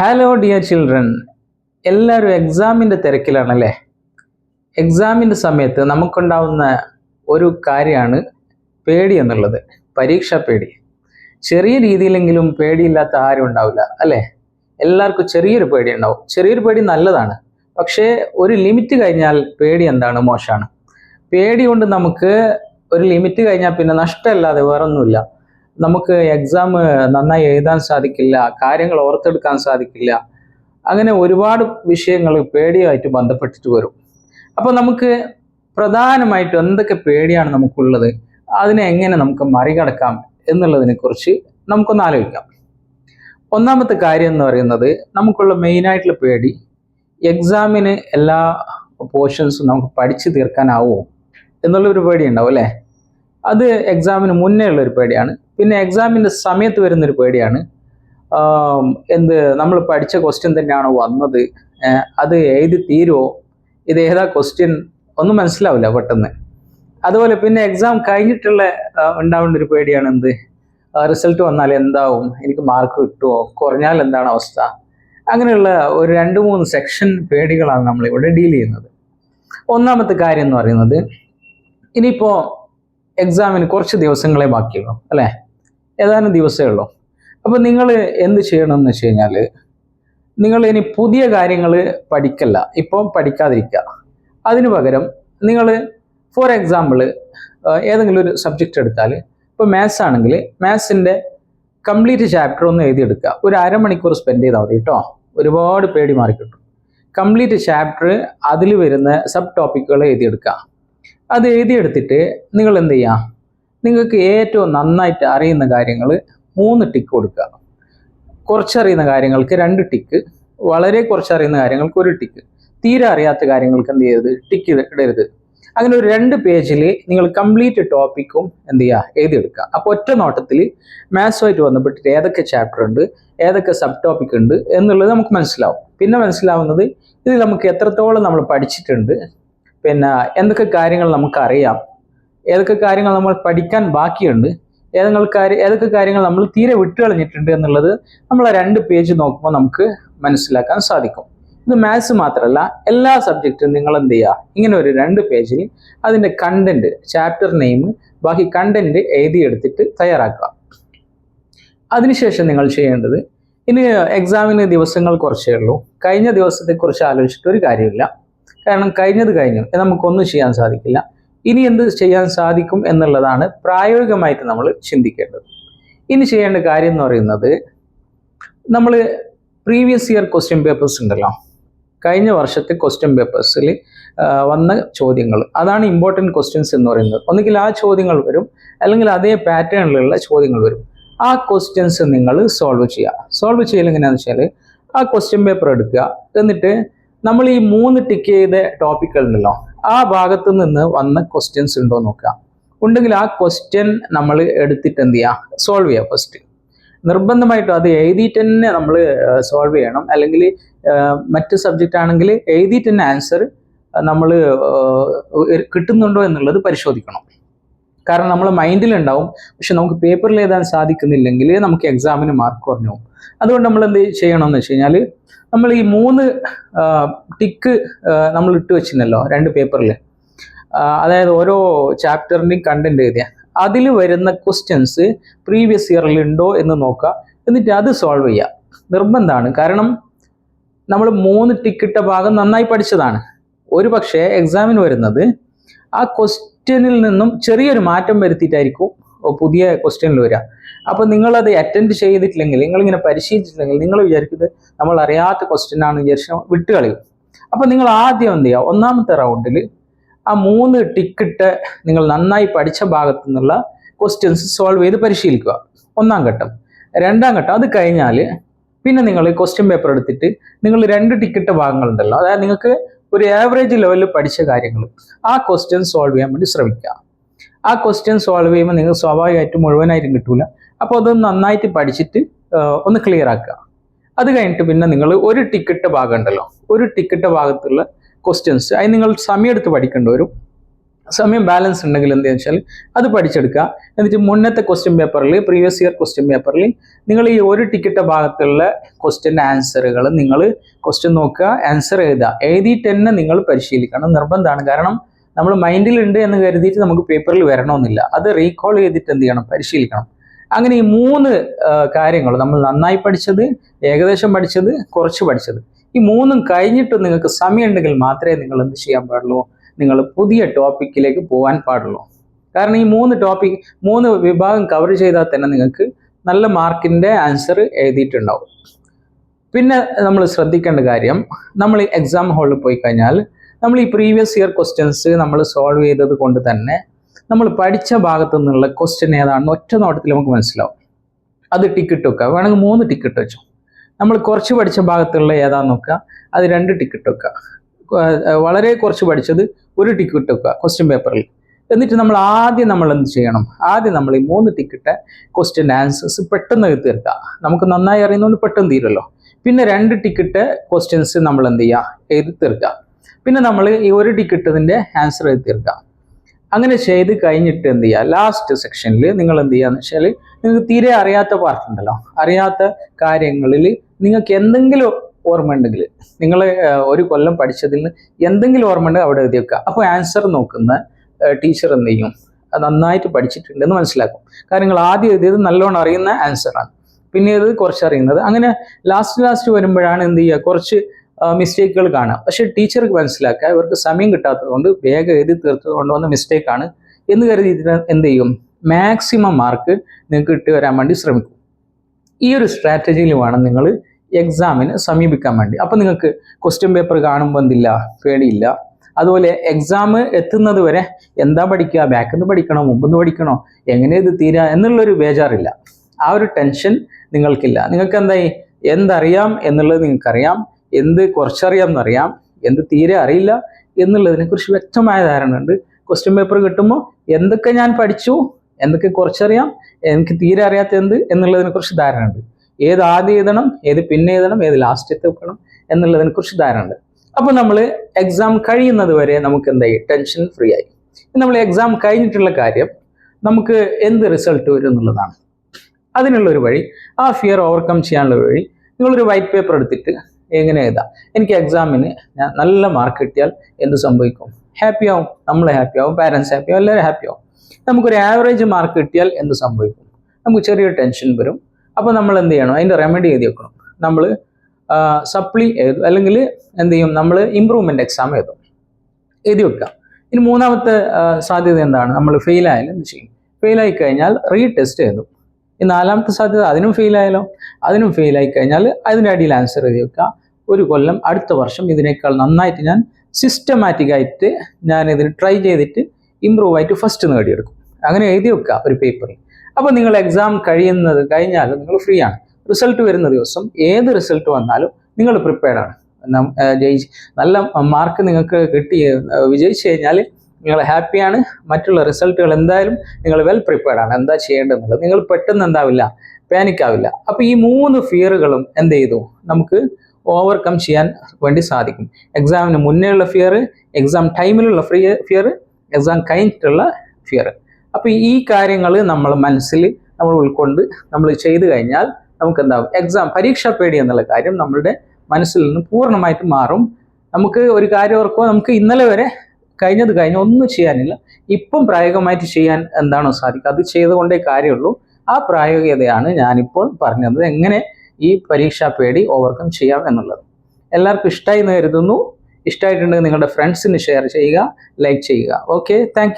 Hello dear children എല്ലാവരും എക്സാമിന്റെ തിരക്കിലാണല്ലേ? എക്സാമിന്റെ സമയത്ത് നമുക്കുണ്ടാവുന്ന ഒരു കാര്യമാണ് പേടി എന്നുള്ളത് പരീക്ഷാ പേടി. ചെറിയ രീതിയിലെങ്കിലും പേടിയില്ലാത്ത ആരും ഉണ്ടാവില്ല അല്ലേ? എല്ലാവർക്കും ചെറിയൊരു പേടി ഉണ്ടാവും. ചെറിയൊരു പേടി നല്ലതാണ്. പക്ഷേ ഒരു ലിമിറ്റ് കഴിഞ്ഞാൽ പേടി എന്താണ്? മോശമാണ്. പേടി കൊണ്ട് നമുക്ക് ഒരു ലിമിറ്റ് കഴിഞ്ഞാൽ പിന്നെ നഷ്ടമല്ലാതെ വേറൊന്നുമില്ല. നമുക്ക് എക്സാം നന്നായി എഴുതാൻ സാധിക്കില്ല കാര്യങ്ങൾ ഓർത്തെടുക്കാൻ സാധിക്കില്ല അങ്ങനെ ഒരുപാട് വിഷയങ്ങൾ പേടിയായിട്ട് ബന്ധപ്പെട്ടിട്ട് വരും. അപ്പോൾ നമുക്ക് പ്രധാനമായിട്ട് എന്തൊക്കെ പേടിയാണ് നമുക്കുള്ളത് അതിനെ എങ്ങനെ നമുക്ക് മറികടക്കാം എന്നുള്ളതിനെ കുറിച്ച് നമുക്കൊന്ന് ആലോചിക്കാം. ഒന്നാമത്തെ കാര്യം എന്ന് പറയുന്നത് നമുക്കുള്ള മെയിനായിട്ടുള്ള പേടി എക്സാമിന് എല്ലാ പോർഷൻസും നമുക്ക് പഠിച്ചു തീർക്കാനാവുമോ എന്നുള്ളൊരു പേടി ഉണ്ടാവും അല്ലേ? അത് എക്സാമിന് മുന്നേ ഉള്ള ഒരു പേടിയാണ്. പിന്നെ എക്സാമിന്റെ സമയത്ത് വരുന്നൊരു പേടിയാണ്. എന്ത് നമ്മൾ പഠിച്ച ക്വസ്റ്റ്യൻ തന്നെയാണോ വന്നത്? അത് എഴുതി തീരുമോ ഇത് ഏതാ ക്വസ്റ്റ്യൻ ഒന്നും മനസ്സിലാവില്ല പെട്ടെന്ന്. അതുപോലെ പിന്നെ എക്സാം കഴിഞ്ഞിട്ടുള്ള ഉണ്ടാവേണ്ട ഒരു പേടിയാണ് എന്ത്? റിസൾട്ട് വന്നാൽ എന്താവും? എനിക്ക് മാർക്ക് കിട്ടുമോ കുറഞ്ഞാൽ എന്താണ് അവസ്ഥ? അങ്ങനെയുള്ള ഒരു രണ്ട് മൂന്ന് സെക്ഷൻ പേടികളാണ് നമ്മൾ ഇവിടെ ഡീൽ ചെയ്യുന്നത്. ഒന്നാമത്തെ കാര്യം എന്ന് പറയുന്നത് ഇനിയിപ്പോൾ എക്സാമിന് കുറച്ച് ദിവസങ്ങളെ ബാക്കിയുള്ളൂ അല്ലേ? ഏതാനും ദിവസമേ ഉള്ളൂ. അപ്പം നിങ്ങൾ എന്ത് ചെയ്യണം എന്ന് വെച്ച് കഴിഞ്ഞാൽ നിങ്ങൾ ഇനി പുതിയ കാര്യങ്ങൾ പഠിക്കല്ല ഇപ്പം പഠിക്കാതിരിക്കുക. അതിനു പകരം നിങ്ങൾ ഫോർ എക്സാമ്പിൾ ഏതെങ്കിലും ഒരു സബ്ജക്റ്റ് എടുത്താൽ ഇപ്പോൾ മാത്സ് ആണെങ്കിൽ മാത്സിന്റെ കംപ്ലീറ്റ് ചാപ്റ്റർ ഒന്ന് എഴുതിയെടുക്കുക. ഒരു അരമണിക്കൂർ സ്പെൻഡ് ചെയ്താൽ മതി കേട്ടോ. ഒരുപാട് പേടി മാറി കിട്ടും. കംപ്ലീറ്റ് ചാപ്റ്റർ അതിൽ വരുന്ന സബ് ടോപ്പിക്കുകൾ എഴുതിയെടുക്കുക. അത് എഴുതിയെടുത്തിട്ട് നിങ്ങൾ എന്ത് ചെയ്യുക? നിങ്ങൾക്ക് ഏറ്റവും നന്നായിട്ട് അറിയുന്ന കാര്യങ്ങൾ മൂന്ന് ടിക്ക് കൊടുക്കുക. കുറച്ചറിയുന്ന കാര്യങ്ങൾക്ക് രണ്ട് ടിക്ക് വളരെ കുറച്ചറിയുന്ന കാര്യങ്ങൾക്ക് ഒരു ടിക്ക് തീരെ അറിയാത്ത കാര്യങ്ങൾക്ക് എന്ത് ചെയ്യരുത്? ടിക്ക് ഇടരുത്. അങ്ങനെ ഒരു രണ്ട് പേജിൽ നിങ്ങൾ കംപ്ലീറ്റ് ടോപ്പിക്കും എന്ത് ചെയ്യുക? എഴുതിയെടുക്കുക. അപ്പോൾ ഒറ്റ നോട്ടത്തിൽ മാത്സുമായിട്ട് ബന്ധപ്പെട്ടിട്ട് ഏതൊക്കെ ചാപ്റ്റർ ഉണ്ട് ഏതൊക്കെ സബ് ടോപ്പിക് ഉണ്ട് എന്നുള്ളത് നമുക്ക് മനസ്സിലാവും. പിന്നെ മനസ്സിലാവുന്നത് ഇത് നമുക്ക് എത്രത്തോളം നമ്മൾ പഠിച്ചിട്ടുണ്ട് പിന്നെ എന്തൊക്കെ കാര്യങ്ങൾ നമുക്കറിയാം ഏതൊക്കെ കാര്യങ്ങൾ നമ്മൾ പഠിക്കാൻ ബാക്കിയുണ്ട് ഏതെങ്കിലും കാര്യം ഏതൊക്കെ കാര്യങ്ങൾ നമ്മൾ തീരെ വിട്ടുകളഞ്ഞിട്ടുണ്ട് എന്നുള്ളത് നമ്മൾ രണ്ട് പേജ് നോക്കുമ്പോൾ നമുക്ക് മനസ്സിലാക്കാൻ സാധിക്കും. ഇത് മാത്സ് മാത്രമല്ല എല്ലാ സബ്ജക്റ്റും നിങ്ങൾ എന്ത് ചെയ്യുക? ഇങ്ങനെ ഒരു രണ്ട് പേജിൽ അതിന്റെ കണ്ടന്റ് ചാപ്റ്റർ നെയിം ബാക്കി കണ്ടന്റ് എഴുതിയെടുത്തിട്ട് തയ്യാറാക്കുക. അതിനുശേഷം നിങ്ങൾ ചെയ്യേണ്ടത് ഇനി എക്സാമിന് ദിവസങ്ങൾ കുറച്ചേ ഉള്ളൂ. കഴിഞ്ഞ ദിവസത്തെക്കുറിച്ച് ആലോചിച്ചിട്ട് ഒരു കാര്യമില്ല. കാരണം കഴിഞ്ഞത് കഴിഞ്ഞു. നമുക്കൊന്നും ചെയ്യാൻ സാധിക്കില്ല. ഇനി എന്ത് ചെയ്യാൻ സാധിക്കും എന്നുള്ളതാണ് പ്രായോഗികമായിട്ട് നമ്മൾ ചിന്തിക്കേണ്ടത്. ഇനി ചെയ്യേണ്ട കാര്യം എന്ന് പറയുന്നത് നമ്മൾ പ്രീവിയസ് ഇയർ ക്വസ്റ്റ്യൻ പേപ്പേഴ്സ് ഉണ്ടല്ലോ. കഴിഞ്ഞ വർഷത്തെ ക്വസ്റ്റ്യൻ പേപ്പേഴ്സിൽ വന്ന ചോദ്യങ്ങൾ. അതാണ് ഇമ്പോർട്ടന്റ് ക്വസ്റ്റ്യൻസ് എന്ന് പറയുന്നത്. ഒന്നുകിൽ ആ ചോദ്യങ്ങൾ വരും അല്ലെങ്കിൽ അതേ പാറ്റേണിലുള്ള ചോദ്യങ്ങൾ വരും. ആ ക്വസ്റ്റ്യൻസ് നിങ്ങൾ സോൾവ് ചെയ്യുക. സോൾവ് ചെയ്യൽ എങ്ങനെയാണെന്ന് വെച്ചാൽ ആ ക്വസ്റ്റ്യൻ പേപ്പർ എടുക്കുക. എന്നിട്ട് നമ്മൾ ഈ മൂന്ന് ടിക്ക് ചെയ്ത ടോപ്പിക്കുകൾ ഉണ്ടല്ലോ. ആ ഭാഗത്ത് നിന്ന് വന്ന ക്വസ്റ്റ്യൻസ് ഉണ്ടോ നോക്കുക. ഉണ്ടെങ്കിൽ ആ ക്വസ്റ്റ്യൻ നമ്മൾ എടുത്തിട്ട് എന്ത് ചെയ്യുക? സോൾവ് ചെയ്യുക ഫസ്റ്റ് നിർബന്ധമായിട്ടും അത് എഴുതിയിട്ട് തന്നെ നമ്മൾ സോൾവ് ചെയ്യണം. അല്ലെങ്കിൽ മറ്റ് സബ്ജക്റ്റ് ആണെങ്കിൽ എഴുതിയിട്ട് തന്നെ ആൻസർ നമ്മൾ കിട്ടുന്നുണ്ടോ എന്നുള്ളത് പരിശോധിക്കണം. കാരണം നമ്മൾ മൈൻഡിലുണ്ടാവും പക്ഷെ നമുക്ക് പേപ്പറിൽ എഴുതാൻ സാധിക്കുന്നില്ലെങ്കിൽ നമുക്ക് എക്സാമിന് മാർക്ക് കുറഞ്ഞു പോകും. അതുകൊണ്ട് നമ്മൾ എന്ത് ചെയ്യണമെന്ന് വെച്ച് കഴിഞ്ഞാൽ നമ്മൾ ഈ മൂന്ന് ടിക്ക് നമ്മൾ ഇട്ട് വെച്ചിരുന്നല്ലോ രണ്ട് പേപ്പറിൽ അതായത് ഓരോ ചാപ്റ്ററിന്റെയും കണ്ടന്റ് എഴുതിയ അതിൽ വരുന്ന ക്വസ്റ്റ്യൻസ് പ്രീവിയസ് ഇയറിൽ ഉണ്ടോ എന്ന് നോക്കുക. എന്നിട്ട് അത് സോൾവ് ചെയ്യുക. നിർബന്ധമാണ്. കാരണം നമ്മൾ മൂന്ന് ടിക്കിട്ട ഭാഗം നന്നായി പഠിച്ചതാണ്. ഒരു പക്ഷേ എക്സാമിന് വരുന്നത് ആ ക്വസ്റ്റ്യനിൽ നിന്നും ചെറിയൊരു മാറ്റം വരുത്തിയിട്ടായിരിക്കും പുതിയ ക്വസ്റ്റ്യനിൽ വരിക അപ്പോൾ നിങ്ങളത് അറ്റൻഡ് ചെയ്തിട്ടില്ലെങ്കിൽ നിങ്ങളിങ്ങനെ പരിശീലിച്ചിട്ടില്ലെങ്കിൽ നിങ്ങൾ വിചാരിക്കുന്നത് നമ്മൾ അറിയാത്ത ക്വസ്റ്റ്യൻ ആണ് വിട്ട് കളയും. അപ്പോൾ നിങ്ങൾ ആദ്യം എന്ത് ചെയ്യുക? ഒന്നാമത്തെ റൗണ്ടിൽ ആ മൂന്ന് ടിക്കിട്ട് നിങ്ങൾ നന്നായി പഠിച്ച ഭാഗത്തു നിന്നുള്ള ക്വസ്റ്റ്യൻസ് സോൾവ് ചെയ്ത് പരിശീലിക്കുക. ഒന്നാം ഘട്ടം. രണ്ടാം ഘട്ടം അത് കഴിഞ്ഞാൽ പിന്നെ നിങ്ങൾ ക്വസ്റ്റ്യൻ പേപ്പർ എടുത്തിട്ട് നിങ്ങൾ രണ്ട് ടിക്കറ്റ് ഭാഗങ്ങളുണ്ടല്ലോ. അതായത് നിങ്ങൾക്ക് ഒരു ആവറേജ് ലെവലിൽ പഠിച്ച കാര്യങ്ങൾ ആ ക്വസ്റ്റ്യൻ സോൾവ് ചെയ്യാൻ വേണ്ടി ശ്രമിക്കുക. ആ ക്വസ്റ്റ്യൻ സോൾവ് ചെയ്യുമ്പോൾ നിങ്ങൾ സ്വാഭാവികമായിട്ടും മുഴുവനായിട്ടും കിട്ടൂല. അപ്പോൾ അത് നന്നായിട്ട് പഠിച്ചിട്ട് ഒന്ന് ക്ലിയർ ആക്കുക. അത് കഴിഞ്ഞിട്ട് പിന്നെ നിങ്ങൾ ഒരു ടിക്കറ്റ് ഭാഗം ഉണ്ടല്ലോ. ഒരു ടിക്കറ്റ് ഭാഗത്തുള്ള ക്വസ്റ്റ്യൻസ് അത് നിങ്ങൾ സമയമെടുത്ത് പഠിക്കേണ്ടി വരും. സമയം ബാലൻസ് ഉണ്ടെങ്കിൽ എന്ത് വെച്ചാൽ അത് പഠിച്ചെടുക്കുക. എന്നിട്ട് മുന്നത്തെ ക്വസ്റ്റ്യൻ പേപ്പറിൽ പ്രീവിയസ് ഇയർ ക്വസ്റ്റ്യൻ പേപ്പറിൽ നിങ്ങൾ ഈ ഒരു ടിക്കറ്റ് ഭാഗത്തുള്ള ക്വസ്റ്റ്യൻ ആൻസറുകൾ നിങ്ങൾ ക്വസ്റ്റ്യൻ നോക്കുക ആൻസർ എഴുതുക. എഴുതിയിട്ട് തന്നെ നിങ്ങൾ പരിശീലിക്കണം. നിർബന്ധമാണ്. കാരണം നമ്മൾ മൈൻഡിലുണ്ട് എന്ന് കരുതിയിട്ട് നമുക്ക് പേപ്പറിൽ വരണമെന്നില്ല. അത് റീകോൾ ചെയ്തിട്ട് എന്ത് ചെയ്യണം? പരിശീലിക്കണം. അങ്ങനെ ഈ മൂന്ന് കാര്യങ്ങൾ നമ്മൾ നന്നായി പഠിച്ചത് ഏകദേശം പഠിച്ചത് കുറച്ച് പഠിച്ചത്. ഈ മൂന്നും കഴിഞ്ഞിട്ട് നിങ്ങൾക്ക് സമയമുണ്ടെങ്കിൽ മാത്രമേ നിങ്ങൾ എന്ത് ചെയ്യാൻ പാടുള്ളൂ? നിങ്ങൾ പുതിയ ടോപ്പിക്കിലേക്ക് പോകാൻ പാടുള്ളൂ. കാരണം ഈ മൂന്ന് ടോപ്പിക് മൂന്ന് വിഭാഗം കവർ ചെയ്താൽ തന്നെ നിങ്ങൾക്ക് നല്ല മാർക്കിന്റെ ആൻസർ എഴുതിയിട്ടുണ്ടാവും. പിന്നെ നമ്മൾ ശ്രദ്ധിക്കേണ്ട കാര്യം നമ്മൾ എക്സാം ഹാളിൽ പോയി കഴിഞ്ഞാൽ നമ്മൾ ഈ പ്രീവിയസ് ഇയർ ക്വസ്റ്റ്യൻസ് നമ്മൾ സോൾവ് ചെയ്തത് കൊണ്ട് തന്നെ നമ്മൾ പഠിച്ച ഭാഗത്തു നിന്നുള്ള ക്വസ്റ്റ്യൻ ഏതാണെന്ന് ഒറ്റ നോട്ടത്തിൽ നമുക്ക് മനസ്സിലാവും. അത് ടിക്കറ്റ് വെക്കുക വേണമെങ്കിൽ മൂന്ന് ടിക്കറ്റ് വെച്ചു. നമ്മൾ കുറച്ച് പഠിച്ച ഭാഗത്തുള്ള ഏതാണെന്ന് നോക്കുക അത് രണ്ട് ടിക്കറ്റ് വെക്കുക വളരെ കുറച്ച് പഠിച്ചത് ഒരു ടിക്കറ്റ് വെക്കുക ക്വസ്റ്റ്യൻ പേപ്പറിൽ എന്നിട്ട് നമ്മൾ ആദ്യം നമ്മൾ എന്ത് ചെയ്യണം? ആദ്യം നമ്മൾ ഈ മൂന്ന് ടിക്കറ്റ് ക്വസ്റ്റ്യൻ ആൻസേഴ്സ് പെട്ടെന്ന് തീർക്കുക നമുക്ക് നന്നായി അറിയുന്നതുകൊണ്ട് പെട്ടെന്ന് തീരുമല്ലോ പിന്നെ രണ്ട് ടിക്കറ്റ് ക്വസ്റ്റ്യൻസ് നമ്മൾ എന്ത് ചെയ്യുക? എഴുതി തീർക്കുക. പിന്നെ നമ്മൾ ഈ ഒരു ടിക്കറ്റിന്റെ ആൻസർ എഴുതി തീർക്കുക. അങ്ങനെ ചെയ്ത് കഴിഞ്ഞിട്ട് എന്ത് ചെയ്യുക? ലാസ്റ്റ് സെക്ഷനിൽ നിങ്ങൾ എന്ത് എന്ന് വെച്ചാൽ നിങ്ങൾക്ക് തീരെ അറിയാത്ത പാർട്ട് ഉണ്ടല്ലോ. അറിയാത്ത കാര്യങ്ങളിൽ നിങ്ങൾക്ക് എന്തെങ്കിലും ഓർമ്മ ഉണ്ടെങ്കിൽ നിങ്ങൾ ഒരു കൊല്ലം പഠിച്ചതിൽ നിന്ന് എന്തെങ്കിലും ഓർമ്മ ഉണ്ടെങ്കിൽ അവിടെ എഴുതി വെക്കുക. അപ്പോൾ ആൻസർ നോക്കുന്ന ടീച്ചർ എന്ത് ചെയ്യും? നന്നായിട്ട് പഠിച്ചിട്ടുണ്ടെന്ന് മനസ്സിലാക്കും. കാരണം നിങ്ങൾ ആദ്യം എഴുതിയത് നല്ലോണം അറിയുന്ന ആൻസറാണ് പിന്നെ ഇത് കുറച്ച് അറിയുന്നത്. അങ്ങനെ ലാസ്റ്റ് ലാസ്റ്റ് വരുമ്പോഴാണ് എന്ത് ചെയ്യുക? കുറച്ച് മിസ്റ്റേക്കുകൾ കാണാം പക്ഷേ ടീച്ചർക്ക് മനസ്സിലാക്കുക ഇവർക്ക് സമയം കിട്ടാത്തതുകൊണ്ട് വേഗം എഴുതി തീർത്തത് കൊണ്ടുവന്ന മിസ്റ്റേക്കാണ് എന്ന് കരുതി എന്ത് ചെയ്യും? മാക്സിമം മാർക്ക് നിങ്ങൾക്ക് ഇട്ട് വരാൻ വേണ്ടി ശ്രമിക്കും. ഈ ഒരു സ്ട്രാറ്റജിയിൽ വേണം നിങ്ങൾ എക്സാമിന് സമീപിക്കാൻ വേണ്ടി. അപ്പം നിങ്ങൾക്ക് ക്വസ്റ്റ്യൻ പേപ്പർ കാണുമ്പോൾ എന്തില്ല? പേടിയില്ല. അതുപോലെ എക്സാം എത്തുന്നത് വരെ എന്താ പഠിക്കുക? ബാക്കിൽ നിന്ന് പഠിക്കണോ? മുമ്പിൽ നിന്ന് പഠിക്കണോ? എങ്ങനെ ഇത് തീരാ? എന്നുള്ളൊരു ബേജാറില്ല. ആ ഒരു ടെൻഷൻ നിങ്ങൾക്കില്ല. നിങ്ങൾക്ക് എന്തായി എന്തറിയാം എന്നുള്ളത് നിങ്ങൾക്കറിയാം. എന്ത് കുറച്ചറിയാം എന്നറിയാം. എന്ത് തീരെ അറിയില്ല എന്നുള്ളതിനെക്കുറിച്ച് വ്യക്തമായ ധാരണ ഉണ്ട് ക്വസ്റ്റ്യൻ പേപ്പർ കിട്ടുമ്പോൾ എന്തൊക്കെ ഞാൻ പഠിച്ചു? എന്തൊക്കെ കുറച്ചറിയാം? എനിക്ക് തീരെ അറിയാത്ത എന്ത്? എന്നുള്ളതിനെക്കുറിച്ച് ധാരണ ഉണ്ട് ഏത് ആദ്യം എഴുതണം ഏത് പിന്നെ എഴുതണം ഏത് ലാസ്റ്റ് എത്തിക്കണം എന്നുള്ളതിനെ കുറിച്ച് ധാരണ ഉണ്ട് അപ്പോൾ നമ്മൾ എക്സാം കഴിയുന്നത് വരെ നമുക്ക് എന്തായി? ടെൻഷൻ ഫ്രീ ആയി. നമ്മൾ എക്സാം കഴിഞ്ഞിട്ടുള്ള കാര്യം നമുക്ക് എന്ത് റിസൾട്ട് വരും എന്നുള്ളതാണ്. അതിനുള്ള ഒരു വഴി ആ ഫിയർ ഓവർകം ചെയ്യാനുള്ള ഒരു വഴി നിങ്ങളൊരു വൈറ്റ് പേപ്പർ എടുത്തിട്ട് എങ്ങനെ എഴുതാം? എനിക്ക് എക്സാമിന് ഞാൻ നല്ല മാർക്ക് കിട്ടിയാൽ എന്ത് സംഭവിക്കും? ഹാപ്പി ആവും. നമ്മൾ ഹാപ്പി ആവും. പാരൻസ് ഹാപ്പി ആവും. എല്ലാവരും ഹാപ്പി ആവും. നമുക്കൊരു ആവറേജ് മാർക്ക് കിട്ടിയാൽ എന്ത് സംഭവിക്കും? നമുക്ക് ചെറിയൊരു ടെൻഷൻ വരും. അപ്പോൾ നമ്മൾ എന്ത് ചെയ്യണം? അതിന്റെ റെമഡി എഴുതി വെക്കണം. നമ്മൾ സപ്ലി എഴുതും. അല്ലെങ്കിൽ എന്ത് ചെയ്യും? നമ്മൾ ഇമ്പ്രൂവ്മെന്റ് എക്സാം എഴുതും. എഴുതി വെക്കാം ഇനി മൂന്നാമത്തെ സാധ്യത എന്താണ്? നമ്മൾ ഫെയിൽ ആയാലും എന്ത് ചെയ്യും? ഫെയിൽ ആയി കഴിഞ്ഞാൽ റീടെസ്റ്റ് എഴുതും. ഈ നാലാമത്തെ സാധ്യത അതിനും ഫെയിൽ ആയാലോ? അതിനും ഫെയിൽ ആയി കഴിഞ്ഞാൽ അതിന്റെ അടിയിൽ ആൻസർ എഴുതി വെക്കുക. ഒരു കൊല്ലം അടുത്ത വർഷം ഇതിനേക്കാൾ നന്നായിട്ട് ഞാൻ സിസ്റ്റമാറ്റിക് ആയിട്ട് ഞാൻ ഇതിന് ട്രൈ ചെയ്തിട്ട് ഇമ്പ്രൂവ് ആയിട്ട് ഫസ്റ്റ് നേടിയെടുക്കും. അങ്ങനെ എഴുതി വെക്കുക ഒരു പേപ്പറിൽ അപ്പോൾ നിങ്ങൾ എക്സാം കഴിയുന്നത് കഴിഞ്ഞാൽ നിങ്ങൾ ഫ്രീ ആണ്. റിസൾട്ട് വരുന്ന ദിവസം ഏത് റിസൾട്ട് വന്നാലും നിങ്ങൾ പ്രിപ്പയർഡ് ആണ്. ജയിച്ച് നല്ല മാർക്ക് നിങ്ങൾക്ക് കിട്ടി വിജയിച്ചു കഴിഞ്ഞാൽ നിങ്ങൾ ഹാപ്പിയാണ് മറ്റുള്ള റിസൾട്ടുകൾ എന്തായാലും നിങ്ങൾ വെൽ പ്രിപ്പയർഡ് ആണ്. എന്താ ചെയ്യേണ്ടതെന്നുള്ളത് നിങ്ങൾ പെട്ടെന്ന് എന്താവില്ല പാനിക് ആവില്ല. അപ്പോൾ ഈ മൂന്ന് ഫിയറുകളും എന്ത് ചെയ്തു? നമുക്ക് ഓവർകം ചെയ്യാൻ വേണ്ടി സാധിക്കും. എക്സാമിന് മുന്നേ ഉള്ള ഫിയർ എക്സാം ടൈമിലുള്ള ഫ്രീ ഫിയർ എക്സാം കഴിഞ്ഞിട്ടുള്ള ഫിയർ അപ്പോൾ ഈ കാര്യങ്ങൾ നമ്മൾ മനസ്സിൽ നമ്മൾ ഉൾക്കൊണ്ട് നമ്മൾ ചെയ്തു കഴിഞ്ഞാൽ നമുക്ക് എന്താകും എക്സാം പരീക്ഷാ പേടി എന്നുള്ള കാര്യം നമ്മളുടെ മനസ്സിൽ നിന്ന് പൂർണമായിട്ട് മാറും. നമുക്ക് ഒരു കാര്യം ഓർക്കുമ്പോൾ നമുക്ക് ഇന്നലെ വരെ കഴിഞ്ഞത് കഴിഞ്ഞ് ഒന്നും ചെയ്യാനില്ല. ഇപ്പം പ്രായോഗികമായിട്ട് ചെയ്യാൻ എന്താണോ സാധിക്കുക. അത് ചെയ്തുകൊണ്ടേ കാര്യമുള്ളൂ. ആ പ്രായോഗികതയാണ് ഞാനിപ്പോൾ പറഞ്ഞത്. എങ്ങനെ ഈ പരീക്ഷാ പേടി ഓവർകം ചെയ്യാം എന്നുള്ളത്. എല്ലാവർക്കും ഇഷ്ടമായി എന്ന് കരുതുന്നു. ഇഷ്ടമായിട്ടുണ്ടെങ്കിൽ നിങ്ങളുടെ ഫ്രണ്ട്സിന് ഷെയർ ചെയ്യുക ലൈക്ക് ചെയ്യുക. Okay thank